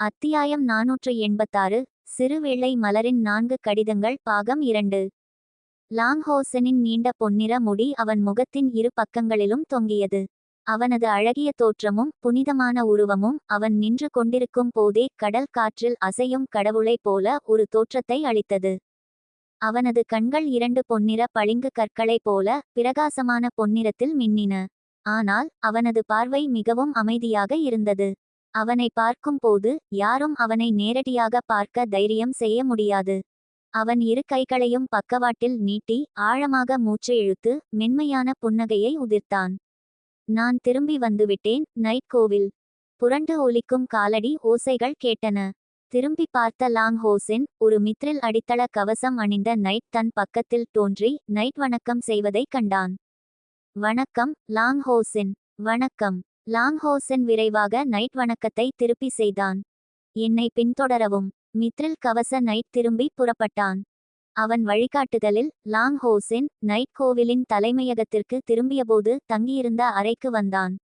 அத்தியாயம் நாநூற்று எண்பத்தாறு சிறுவெள்ளை மலரின் நான்கு கடிதங்கள் பாகம் இரண்டு. லாங்ஹோசனின் நீண்ட பொன்னிற முடி அவன் முகத்தின் இரு பக்கங்களிலும் தொங்கியது. அவனது அழகிய தோற்றமும் புனிதமான உருவமும் அவன் நின்று கொண்டிருக்கும் போதே கடல் காற்றில் அசையும் கடவுளைப் போல ஒரு தோற்றத்தை அளித்தது. அவனது கண்கள் இரண்டு பொன்னிற பளிங்கு கற்களைப் போல பிரகாசமான பொன்னிறத்தில் மின்னின. ஆனால் அவனது பார்வை மிகவும் அமைதியாக இருந்தது. அவனை பார்க்கும்போது யாரும் அவனை நேரடியாக பார்க்க தைரியம் செய்ய முடியாது. அவன் இரு கைகளையும் பக்கவாட்டில் நீட்டி ஆழமாக மூச்சு இழுத்து மென்மையான புன்னகையை உதிர்த்தான். நான் திரும்பி வந்துவிட்டேன் நைட் கோவில். புரண்டு ஒலிக்கும் காலடி ஓசைகள் கேட்டன. திரும்பி பார்த்த லாங் ஹோசென் ஒரு மித்ரில் அடித்தள கவசம் அணிந்த நைட் தன் பக்கத்தில் தோன்றி நைட் வணக்கம் செய்வதைக் கண்டான். வணக்கம் லாங் ஹோசென் வணக்கம். லாங் ஹோசென் விரைவாக நைட் வணக்கத்தை திருப்பி செய்தான். என்னை பின்தொடரவும். மித்ரில் கவச நைட் திரும்பி புறப்பட்டான். அவன் வழிகாட்டுதலில் லாங்ஹோசென் நைட் கோவிலின் தலைமையகத்திற்கு திரும்பியபோது தங்கியிருந்த அறைக்கு வந்தான்.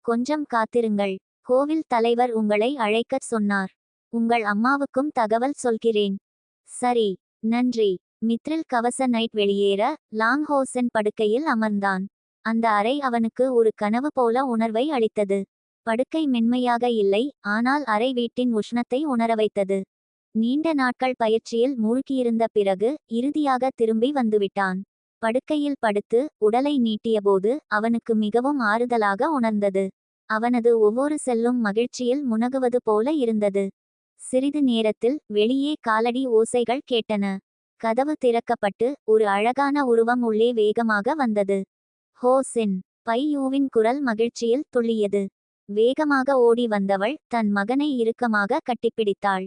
கொஞ்சம் காத்திருங்கள். கோவில் தலைவர் உங்களை அழைக்கச் சொன்னார். உங்கள் அம்மாவுக்கும் தகவல் சொல்கிறேன். சரி. நன்றி. மித்ரில் கவச நைட் வெளியேற லாங்ஹோசன் படுக்கையில் அமர்ந்தான். அந்த அறை அவனுக்கு ஒரு கனவு போல உணர்வை அளித்தது. படுக்கை மென்மையாக இல்லை ஆனால் அறை வீட்டின் உஷ்ணத்தை உணர வைத்தது. நீண்ட நாட்கள் பயிற்சியில் மூழ்கியிருந்த பிறகு இறுதியாக திரும்பி வந்துவிட்டான். படுக்கையில் படுத்து உடலை நீட்டியபோது அவனுக்கு மிகவும் ஆறுதலாக உணர்ந்தது. அவனது ஒவ்வொரு செல்லும் மகிழ்ச்சியில் முனகுவது போல இருந்தது. சிறிது நேரத்தில் வெளியே காலடி ஓசைகள் கேட்டன. கதவு திறக்கப்பட்டு ஒரு அழகான உருவம் உள்ளே வேகமாக வந்தது. ஹோசென் பையூவின் குரல் மகிழ்ச்சியில் துள்ளியது. வேகமாக ஓடி வந்தவள் தன் மகனை இறுக்கமாக கட்டிப்பிடித்தாள்.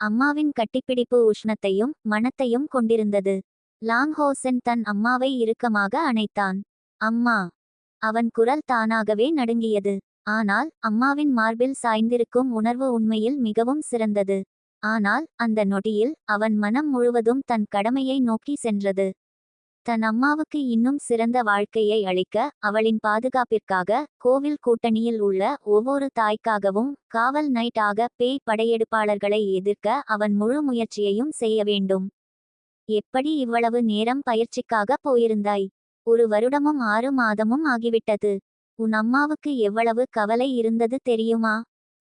அம்மாவின் கட்டிப்பிடிப்பு உஷ்ணத்தையும் மனத்தையும் கொண்டிருந்தது. லாங்ஹோசன் தன் அம்மாவை இறுக்கமாக அணைத்தான். அம்மா. அவன் குரல் தானாகவே நடுங்கியது. ஆனால் அம்மாவின் மார்பில் சாய்ந்திருக்கும் உணர்வு உண்மையில் மிகவும் சிறந்தது. ஆனால் அந்த நொடியில் அவன் மனம் முழுவதும் தன் கடமையை நோக்கி சென்றது. தன் அம்மாவுக்கு இன்னும் சிறந்த வாழ்க்கையை அளிக்க அவளின் பாதுகாப்பிற்காக கோவில் கூட்டணியில் உள்ள ஒவ்வொரு தாய்க்காகவும் காவல் நைட் பேய் படையெடுப்பாளர்களை எதிர்க்க அவன் முழு முயற்சியையும் செய்ய வேண்டும். எப்படி இவ்வளவு நேரம் பயிற்சிக்காக போயிருந்தாய்? ஒரு வருடமும் ஆறு மாதமும் ஆகிவிட்டது. உன் அம்மாவுக்கு எவ்வளவு கவலை இருந்தது தெரியுமா?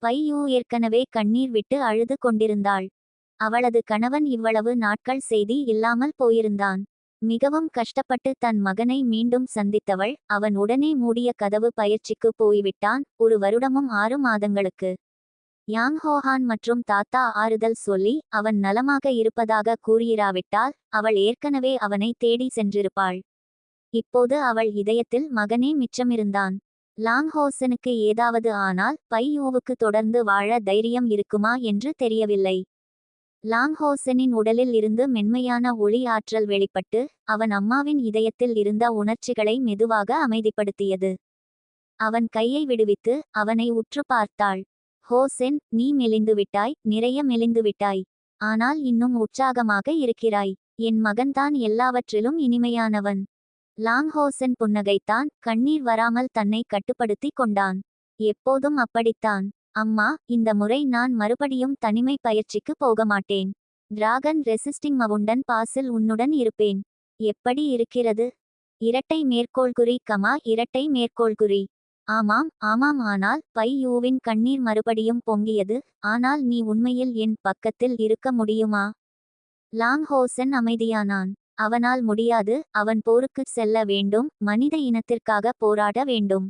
பையூ ஏற்கனவே கண்ணீர் விட்டு அழுது கொண்டிருந்தாள். அவளது கணவன் இவ்வளவு நாட்கள் செய்தி இல்லாமல் போயிருந்தான். மிகவும் கஷ்டப்பட்டு தன் மகனை மீண்டும் சந்தித்தவள் அவன் உடனே மூடிய கதவு பயிற்சிக்கு போய்விட்டான் ஒரு வருடமும் ஆறு மாதங்களுக்கு. யாங் ஹோஹான் மற்றும் தாத்தா ஆறுதல் சொல்லி அவன் நலமாக இருப்பதாக கூறியிராவிட்டால் அவள் ஏற்கனவே அவனை தேடி சென்றிருப்பாள். இப்போது அவள் இதயத்தில் மகனே மிச்சமிருந்தான். லாங் ஹோசனுக்கு ஏதாவது ஆனால் பையூவுக்கு தொடர்ந்து வாழ தைரியம் இருக்குமா என்று தெரியவில்லை. லாங்ஹோசனின் உடலில் இருந்து மென்மையான ஒளி ஆற்றல் வெளிப்பட்டு அவன் அம்மாவின் இதயத்தில் இருந்த உணர்ச்சிகளை மெதுவாக அமைதிப்படுத்தியது. அவன் கையை விடுவித்து அவனை உற்று பார்த்தாள். ஹோசென் நீ மெலிந்து விட்டாய் நிறைய மெலிந்து விட்டாய். ஆனால் இன்னும் உற்சாகமாக இருக்கிறாய். என் மகன்தான் எல்லாவற்றிலும் இனிமையானவன் லாங்ஹோசன் புன்னகைத்தான் கண்ணீர் வராமல் தன்னை கட்டுப்படுத்தி கொண்டான். எப்போதும் அப்படித்தான். அம்மா இந்த முறை நான் மறுபடியும் தனிமை பயிற்சிக்கு போக மாட்டேன் டிராகன் ரெசிஸ்டிங் மவுண்டன் பாஸில் உன்னுடன் இருப்பேன். எப்படி இருக்கிறது? இரட்டை மேற்கோள்குறி கமா இரட்டை மேற்கோள்குறி. ஆமாம் ஆமாம் ஆனால் பை யூவின் கண்ணீர் மறுபடியும் பொங்கியது ஆனால் நீ உண்மையில் என் பக்கத்தில் இருக்க முடியுமா? லாங் ஹோசன் அமைதியானான். அவனால் முடியாது அவன் போருக்குச் செல்ல வேண்டும் மனித இனத்திற்காக போராட வேண்டும்.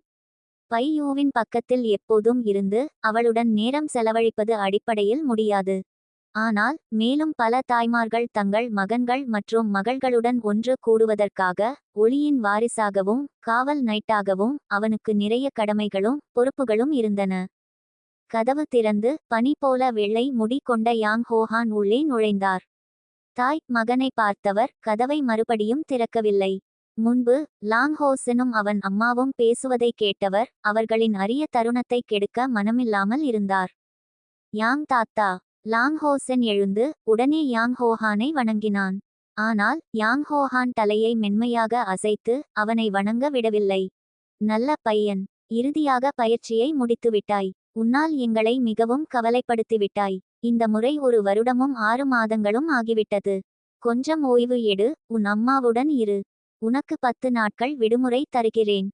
பையூவின் பக்கத்தில் எப்போதும் இருந்து அவளுடன் நேரம் செலவழிப்பது அடிப்படையில் முடியாது. ஆனால் மேலும் பல தாய்மார்கள் தங்கள் மகன்கள் மற்றும் மகள்களுடன் ஒன்று கூடுவதற்காக ஒளியின் வாரிசாகவும் காவல் நைட்டாகவும் அவனுக்கு நிறைய கடமைகளும் பொறுப்புகளும் இருந்தன. கதவு திறந்து பனி போல வெள்ளை முடி கொண்ட யாங் ஹோஹான் உள்ளே நுழைந்தார். தாய் மகனை பார்த்தவர் கதவை மறுபடியும் திறக்கவில்லை. முன்பு லாங்ஹோசனும் அவன் அம்மாவும் பேசுவதை கேட்டவர் அவர்களின் அரிய தருணத்தை கெடுக்க மனமில்லாமல் இருந்தார். யாங் தாத்தா லாங்ஹோசன் எழுந்து உடனே யாங் ஹோஹானை வணங்கினான். ஆனால் யாங் ஹோஹான் தலையை மென்மையாக அசைத்து அவனை வணங்க விடவில்லை. நல்ல பையன் இறுதியாக பயிற்சியை முடித்துவிட்டாய். உன்னால் எங்களை மிகவும் கவலைப்படுத்திவிட்டாய். இந்த முறை ஒரு வருடமும் ஆறு மாதங்களும் ஆகிவிட்டது. கொஞ்சம் ஓய்வு எடு உன் அம்மாவுடன் இரு. உனக்கு பத்து நாட்கள் விடுமுறை தருகிறேன்.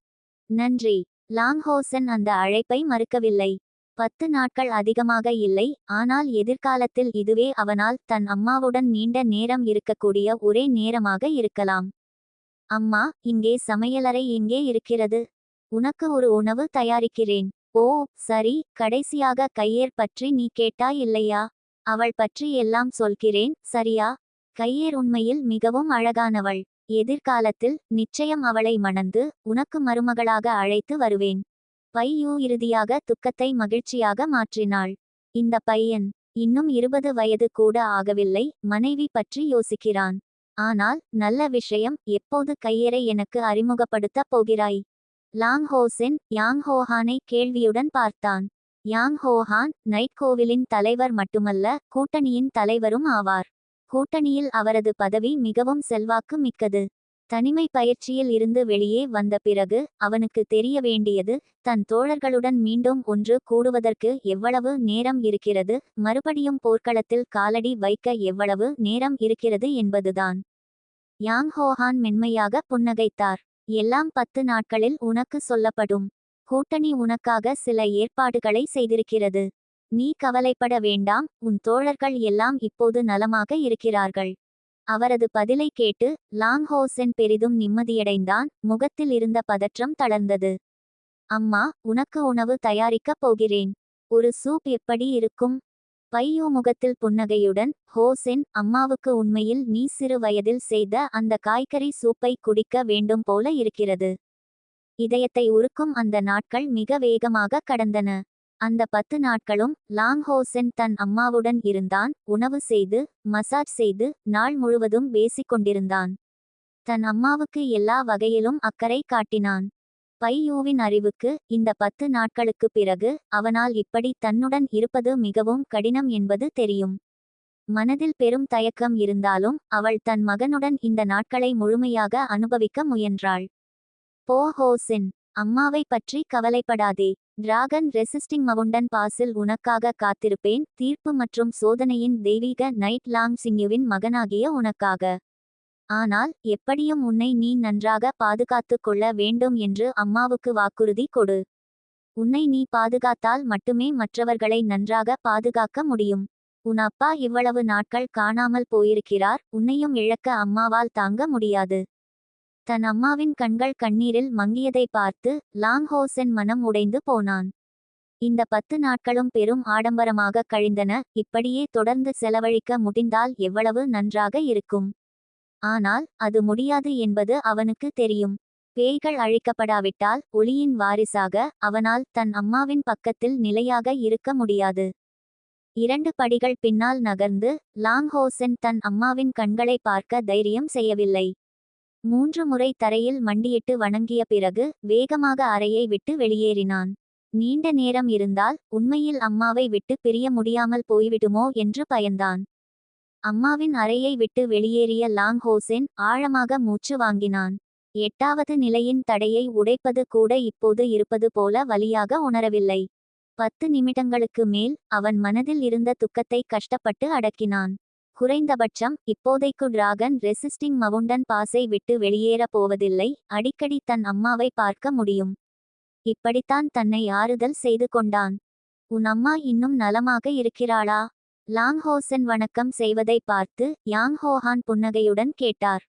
நன்றி. லாங்ஹோசன் அந்த அழைப்பை மறுக்கவில்லை. பத்து நாட்கள் அதிகமாக இல்லை ஆனால் எதிர்காலத்தில் இதுவே அவனால் தன் அம்மாவுடன் நீண்ட நேரம் இருக்கக்கூடிய ஒரே நேரமாக இருக்கலாம். அம்மா இங்கே சமையலறை எங்கே இருக்கிறது? உனக்கு ஒரு உணவு தயாரிக்கிறேன். ஓ சரி கடைசியாக கையேர் பற்றி நீ கேட்டாய் இல்லையா? அவள் பற்றி எல்லாம் சொல்கிறேன் சரியா? கையேர் உண்மையில் மிகவும் அழகானவள். எதிர்காலத்தில் நிச்சயம் அவளை மணந்து உனக்கு மருமகளாக அழைத்து வருவேன். பையூ இறுதியாக துக்கத்தை மகிழ்ச்சியாக மாற்றினாள். இந்த பையன் இன்னும் இருபது வயது கூட ஆகவில்லை மனைவி பற்றி யோசிக்கிறான். ஆனால் நல்ல விஷயம் எப்போது கையறை எனக்கு அறிமுகப்படுத்தப் போகிறாய்? லாங் ஹோசென் யாங் ஹோஹானை கேள்வியுடன் பார்த்தான். யாங் ஹோஹான் நைட் கோவிலின் தலைவர் மட்டுமல்ல கூட்டணியின் தலைவரும் ஆவார். கூட்டணியில் அவரது பதவி மிகவும் செல்வாக்கு மிக்கது. தனிமை பயிற்சியில் இருந்து வெளியே வந்த பிறகு அவனுக்கு தெரிய வேண்டியது தன் தோழர்களுடன் மீண்டும் ஒன்று கூடுவதற்கு எவ்வளவு நேரம் இருக்கிறது மறுபடியும் போர்க்களத்தில் காலடி வைக்க எவ்வளவு நேரம் இருக்கிறது என்பதுதான். யாங் ஹோஹான் மென்மையாக புன்னகைத்தார். எல்லாம் பத்து நாட்களில் உனக்கு சொல்லப்படும். கூட்டணி உனக்காக சில ஏற்பாடுகளை செய்திருக்கிறது. நீ கவலைப்பட வேண்டாம் உன் தோழர்கள் எல்லாம் இப்போது நலமாக இருக்கிறார்கள். அவரது பதிலை கேட்டு லாங் ஹோசென் பெரிதும் நிம்மதியடைந்தான் முகத்தில் இருந்த பதற்றம் தளர்ந்தது. அம்மா உனக்கு உணவு தயாரிக்கப் போகிறேன். ஒரு சூப் எப்படி இருக்கும்? பையோ முகத்தில் புன்னகையுடன் ஹோசென் அம்மாவுக்கு உண்மையில் நீ சிறு வயதில் செய்த அந்த காய்கறி சூப்பை குடிக்க வேண்டும் போல இருக்கிறது. இதயத்தை உருக்கும் அந்த நாட்கள் மிக வேகமாக கடந்தன. அந்த பத்து நாட்களும் லாங் ஹோசென் தன் அம்மாவுடன் இருந்தான் உணவு செய்து மசாஜ் செய்து நாள் முழுவதும் பேசிக் கொண்டிருந்தான் தன் அம்மாவுக்கு எல்லா வகையிலும் அக்கறை காட்டினான். பையூவின் அறிவுக்கு இந்த பத்து நாட்களுக்கு பிறகு அவனால் இப்படி தன்னுடன் இருப்பது மிகவும் கடினம் என்பது தெரியும். மனதில் பெரும் தயக்கம் இருந்தாலும் அவள் தன் மகனுடன் இந்த நாட்களை முழுமையாக அனுபவிக்க முயன்றாள். போ ஹோசென் அம்மாவை பற்றி கவலைப்படாதே. டிராகன் ரெசிஸ்டிங் மவுண்டன் பாஸில் உனக்காக காத்திருப்பேன். தீர்ப்பு மற்றும் சோதனையின் தெய்வீக நைட் லாங் சிங்யுவின் மகனாகிய உனக்காக. ஆனால் எப்படியும் உன்னை நீ நன்றாக பாதுகாத்து கொள்ள வேண்டும் என்று அம்மாவுக்கு வாக்குறுதி கொடு. உன்னை நீ பாதுகாத்தால் மட்டுமே மற்றவர்களை நன்றாக பாதுகாக்க முடியும். உன் அப்பா இவ்வளவு நாட்கள் காணாமல் போயிருக்கிறார். உன்னையும் இழக்க அம்மாவால் தாங்க முடியாது. தன் அம்மாவின் கண்கள் கண்ணீரில் மங்கியதை பார்த்து லாங்ஹோசென் மனம் உடைந்து போனான். இந்த பத்து நாட்களும் பெரும் ஆடம்பரமாக கழிந்தன. இப்படியே தொடர்ந்து செலவழிக்க முடிந்தால் எவ்வளவு நன்றாக இருக்கும். ஆனால் அது முடியாது என்பது அவனுக்கு தெரியும். பேய்கள் அழிக்கப்படாவிட்டால் ஒளியின் வாரிசாக அவனால் தன் அம்மாவின் பக்கத்தில் நிலையாக இருக்க முடியாது. இரண்டு படிகள் பின்னால் நகர்ந்து லாங்ஹோசென் தன் அம்மாவின் கண்களை பார்க்க தைரியம் செய்யவில்லை. மூன்று முறை தரையில் மண்டியிட்டு வணங்கிய பிறகு வேகமாக அறையை விட்டு வெளியேறினான். நீண்ட நேரம் இருந்தால் உண்மையில் அம்மாவை விட்டு பிரிய முடியாமல் போய்விடுமோ என்று பயந்தான். அம்மாவின் அறையை விட்டு வெளியேறிய லாங் ஹோசென் ஆழமாக மூச்சு வாங்கினான். எட்டாவது நிலையின் தடையை உடைப்பது கூட இப்போது இருப்பது போல வலியாக உணரவில்லை. பத்து நிமிடங்களுக்கு மேல் அவன் மனதில் இருந்த துக்கத்தை கஷ்டப்பட்டு அடக்கினான். குறைந்தபட்சம் இப்போதைக்கு டிராகன் ரெசிஸ்டிங் மவுண்டன் பாஸை விட்டு வெளியேற போவதில்லை. அடிக்கடி தன் அம்மாவை பார்க்க முடியும். இப்படித்தான் தன்னை ஆறுதல் செய்து கொண்டான். உன் அம்மா இன்னும் நலமாக இருக்கிறாளா? லாங்ஹோசன் வணக்கம் செய்வதை பார்த்து யாங் ஹோஹான் புன்னகையுடன் கேட்டார்.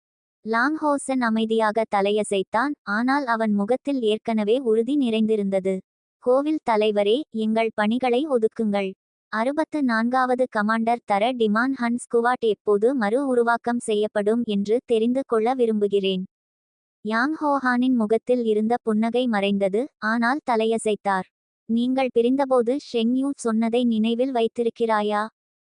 லாங்ஹோசன் அமைதியாக தலையசைத்தான். ஆனால் அவன் முகத்தில் ஏற்கனவே உறுதி நிறைந்திருந்தது. கோவில் தலைவரே எங்கள் பணிகளை ஒதுக்குங்கள். அறுபத்து நான்காவது கமாண்டர் தர டிமான் ஹன் ஸ்குவாட் எப்போது மறு உருவாக்கம் செய்யப்படும் என்று தெரிந்து கொள்ள விரும்புகிறேன். யாங் ஹோஹானின் முகத்தில் இருந்த புன்னகை மறைந்தது ஆனால் தலையசைத்தார். நீங்கள் பிரிந்தபோது ஷெங்யூ சொன்னதை நினைவில் வைத்திருக்கிறாயா?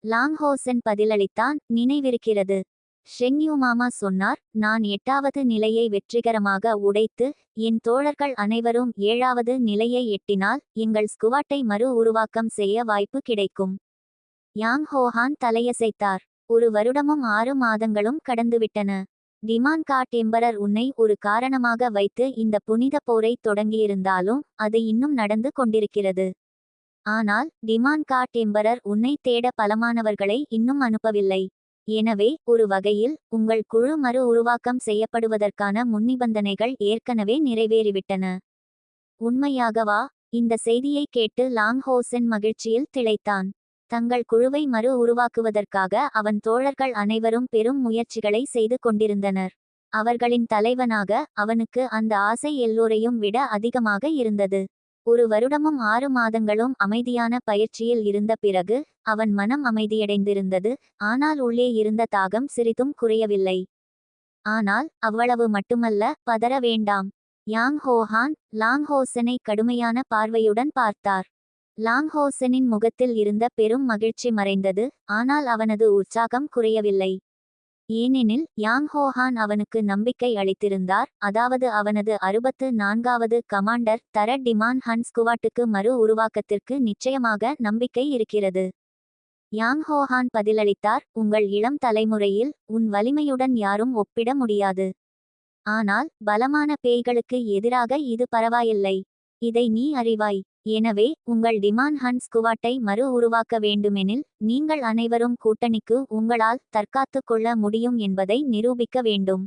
லாங் ஹோசன் பதிலளித்தான் நினைவிருக்கிறது. ஷெங்யூ மாமா சொன்னார் நான் எட்டாவது நிலையை வெற்றிகரமாக உடைத்து என் தோழர்கள் அனைவரும் ஏழாவது நிலையை எட்டினால் எங்கள் ஸ்குவாட்டை மறு உருவாக்கம் செய்ய வாய்ப்பு கிடைக்கும். யாங் ஹோஹான் தலையசைத்தார். ஒரு வருடமும் ஆறு மாதங்களும் கடந்துவிட்டன. டிமான் காட் எம்பரர் உன்னை ஒரு காரணமாக வைத்து இந்த புனித போரை தொடங்கியிருந்தாலும் அது இன்னும் நடந்து கொண்டிருக்கிறது. ஆனால் டிமான் காட் எம்பரர் உன்னை தேட பலமானவர்களை இன்னும் அனுப்பவில்லை. எனவே ஒரு வகையில் உங்கள் குழு மறு உருவாக்கம் செய்யப்படுவதற்கான முன்னிபந்தனைகள் ஏற்கனவே நிறைவேறிவிட்டன. உண்மையாகவா? இந்த செய்தியை கேட்டு லாங்ஹோசென் மகிழ்ச்சியில் திளைத்தான். தங்கள் குழுவை மறு உருவாக்குவதற்காக அவன் தோழர்கள் அனைவரும் பெரும் முயற்சிகளை செய்து கொண்டிருந்தனர். அவர்களின் தலைவனாக அவனுக்கு அந்த ஆசை எல்லோரையும் விட அதிகமாக இருந்தது. ஒரு வருடமும் ஆறு மாதங்களும் அமைதியான பயிற்சியில் இருந்த பிறகு அவன் மனம் அமைதியடைந்திருந்தது ஆனால் உள்ளே இருந்த தாகம் சிறிதும் குறையவில்லை. ஆனால் அவ்வளவு மட்டுமல்ல பதற வேண்டாம். யாங் ஹோஹான் லாங்ஹோசனை கடுமையான பார்வையுடன் பார்த்தார். லாங்ஹோசனின் முகத்தில் இருந்த பெரும் மகிழ்ச்சி மறைந்தது ஆனால் அவனது உற்சாகம் குறையவில்லை. ஏனெனில் யாங் ஹோஹான் அவனுக்கு நம்பிக்கை அளித்திருந்தார் அதாவது அவனது அறுபத்து நான்காவது கமாண்டர் தர டிமான் ஹன் ஸ்குவாட்டுக்கு மறு உருவாக்கத்திற்கு நிச்சயமாக நம்பிக்கை இருக்கிறது. யாங் ஹோஹான் பதிலளித்தார் உங்கள் இளம் தலைமுறையில் உன் வலிமையுடன் யாரும் ஒப்பிட முடியாது. ஆனால் பலமான பேய்களுக்கு எதிராக இது பரவாயில்லை. இதை நீ அறிவாய். எனவே உங்கள் டிமான் ஹன் ஸ்குவாட்டை மறு உருவாக்க வேண்டுமெனில் நீங்கள் அனைவரும் கூட்டணிக்கு உங்களால் தற்காத்துக் கொள்ள முடியும் என்பதை நிரூபிக்க வேண்டும்.